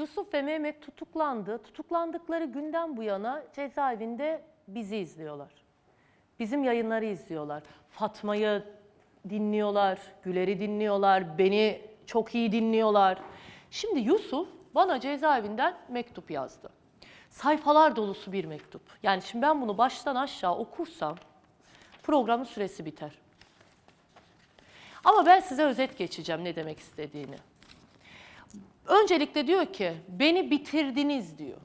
Yusuf ve Mehmet tutuklandı. Tutuklandıkları günden bu yana cezaevinde bizi izliyorlar. Bizim yayınları izliyorlar. Fatma'yı dinliyorlar, Güler'i dinliyorlar, beni çok iyi dinliyorlar. Şimdi Yusuf bana cezaevinden mektup yazdı. Sayfalar dolusu bir mektup. Yani şimdi ben bunu baştan aşağı okursam programın süresi biter. Ama ben size özet geçeceğim ne demek istediğini. Öncelikle diyor ki beni bitirdiniz diyor.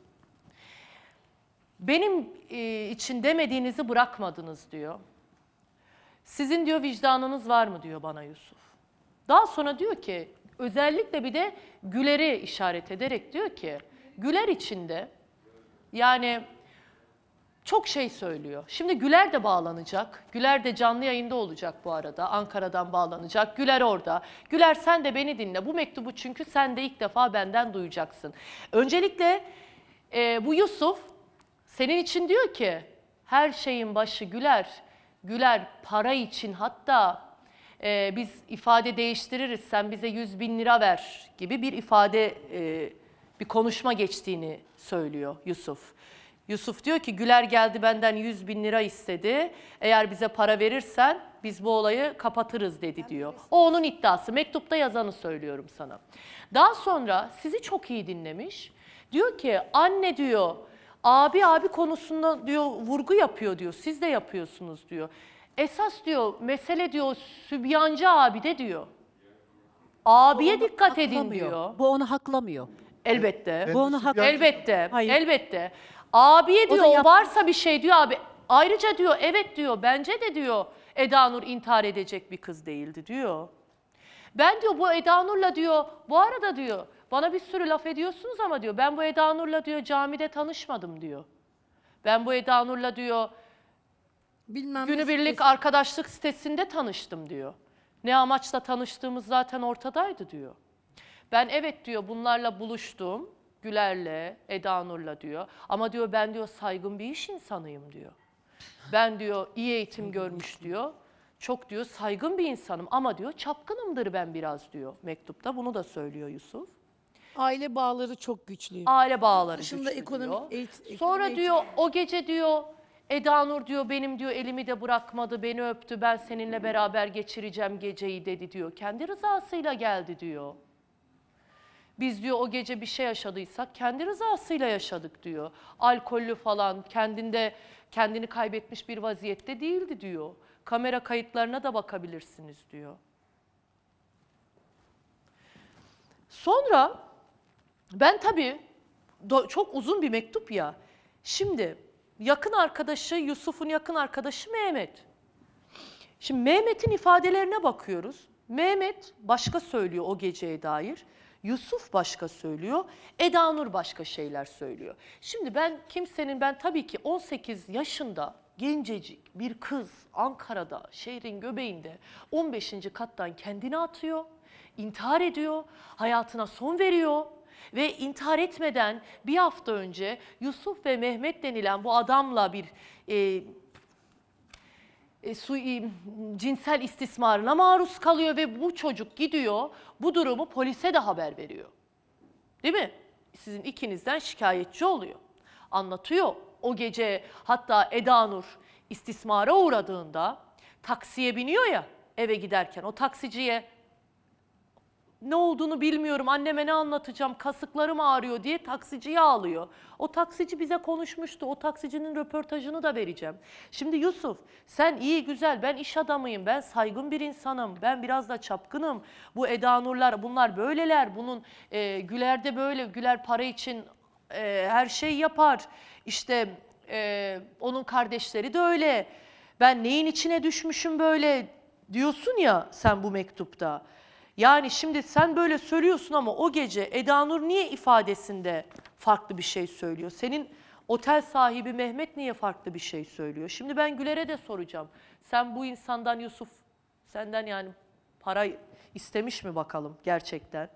Benim e, için demediğinizi bırakmadınız diyor. Sizin diyor vicdanınız var mı diyor bana Yusuf. Daha sonra diyor ki özellikle bir de Güler'i işaret ederek diyor ki Güler içinde yani çok şey söylüyor. Şimdi Güler de bağlanacak. Güler de canlı yayında olacak bu arada. Ankara'dan bağlanacak. Güler orada. Güler sen de beni dinle. Bu mektubu çünkü sen de ilk defa benden duyacaksın. Öncelikle e, bu Yusuf senin için diyor ki her şeyin başı Güler. Güler para için hatta e, biz ifade değiştiririz sen bize 100 bin lira ver gibi bir ifade e, bir konuşma geçtiğini söylüyor Yusuf. Yusuf diyor ki Güler geldi benden 100 bin lira istedi. Eğer bize para verirsen biz bu olayı kapatırız dedi diyor. O onun iddiası. Mektupta yazanı söylüyorum sana. Daha sonra sizi çok iyi dinlemiş. Diyor ki anne diyor abi abi konusunda diyor vurgu yapıyor diyor. Siz de yapıyorsunuz diyor. Esas diyor mesele diyor Sübyancı abi de diyor. Abiye dikkat edin Haklamıyor. diyor. Bu onu haklamıyor. Elbette. Bu onu hak Elbette. Hayır. Elbette. Abiye O da diyor yap- varsa bir şey diyor abi. Ayrıca diyor evet diyor bence de diyor Eda Nur intihar edecek bir kız değildi diyor. Ben diyor bu Eda Nur'la diyor bu arada diyor bana bir sürü laf ediyorsunuz ama diyor ben bu Eda Nur'la diyor camide tanışmadım diyor. Ben bu Eda Nur'la diyor Bilmem günübirlik arkadaşlık sitesinde tanıştım diyor. Ne amaçla tanıştığımız zaten ortadaydı diyor. Ben evet diyor bunlarla buluştum. Güler'le, Eda Nur'la diyor. Ama diyor ben diyor saygın bir iş insanıyım diyor. Ben diyor iyi eğitim görmüş diyor. Çok diyor saygın bir insanım ama diyor çapkınımdır ben biraz diyor mektupta. Bunu da söylüyor Yusuf. aile bağları çok güçlü. Aile bağları Dışında güçlü ekonomik diyor. eğit- ekonomi Sonra eğitim- diyor o gece diyor Eda Nur diyor benim diyor elimi de bırakmadı beni öptü ben seninle beraber geçireceğim geceyi dedi diyor. Kendi rızasıyla geldi diyor. Biz diyor o gece bir şey yaşadıysak kendi rızasıyla yaşadık diyor. Alkollü falan kendinde kendini kaybetmiş bir vaziyette değildi diyor. Kamera kayıtlarına da bakabilirsiniz diyor. Sonra ben tabii çok uzun bir mektup ya. Şimdi yakın arkadaşı Yusuf'un yakın arkadaşı Mehmet. Şimdi Mehmet'in ifadelerine bakıyoruz. Mehmet başka söylüyor o geceye dair. Yusuf başka söylüyor. Eda Nur başka şeyler söylüyor. Şimdi ben kimsenin ben tabii ki 18 yaşında gencecik bir kız Ankara'da şehrin göbeğinde 15. kattan kendini atıyor. intihar ediyor. Hayatına son veriyor. Ve intihar etmeden bir hafta önce Yusuf ve Mehmet denilen bu adamla bir e, e, su, cinsel istismarına maruz kalıyor ve bu çocuk gidiyor bu durumu polise de haber veriyor. Değil mi? Sizin ikinizden şikayetçi oluyor. Anlatıyor. O gece hatta Eda Nur istismara uğradığında taksiye biniyor ya eve giderken o taksiciye ne olduğunu bilmiyorum anneme ne anlatacağım kasıklarım ağrıyor diye taksiciyi ağlıyor. O taksici bize konuşmuştu o taksicinin röportajını da vereceğim. Şimdi Yusuf sen iyi güzel ben iş adamıyım ben saygın bir insanım ben biraz da çapkınım. Bu Eda Nurlar bunlar böyleler bunun e, Güler de böyle Güler para için e, her şey yapar. İşte e, onun kardeşleri de öyle. Ben neyin içine düşmüşüm böyle diyorsun ya sen bu mektupta. Yani şimdi sen böyle söylüyorsun ama o gece Eda Nur niye ifadesinde farklı bir şey söylüyor? Senin otel sahibi Mehmet niye farklı bir şey söylüyor? Şimdi ben Güler'e de soracağım. Sen bu insandan Yusuf senden yani para istemiş mi bakalım gerçekten?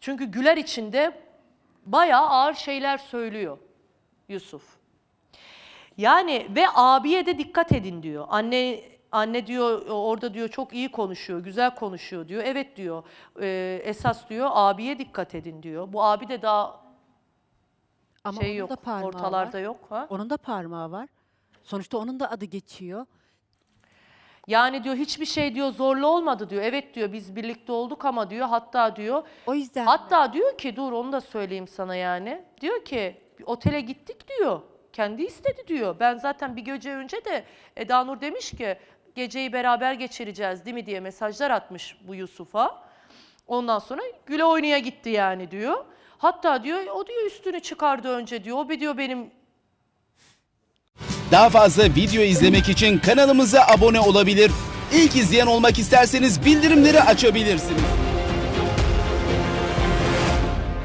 Çünkü Güler içinde bayağı ağır şeyler söylüyor Yusuf. Yani ve abiye de dikkat edin diyor. Anne anne diyor orada diyor çok iyi konuşuyor, güzel konuşuyor diyor. Evet diyor. e, esas diyor abiye dikkat edin diyor. Bu abi de daha Ama şey onun yok. da parmağı Ortalarda var. yok ha. Onun da parmağı var. Sonuçta onun da adı geçiyor. Yani diyor hiçbir şey diyor zorlu olmadı diyor. Evet diyor biz birlikte olduk ama diyor hatta diyor O yüzden hatta diyor ki dur onu da söyleyeyim sana yani. Diyor ki bir otele gittik diyor. Kendi istedi diyor. Ben zaten bir gece önce de Eda Nur demiş ki geceyi beraber geçireceğiz değil mi diye mesajlar atmış bu Yusuf'a. Ondan sonra güle oynaya gitti yani diyor. Hatta diyor o diyor üstünü çıkardı önce diyor. O bir diyor benim Daha fazla video izlemek için kanalımıza abone olabilir. İlk izleyen olmak isterseniz bildirimleri açabilirsiniz.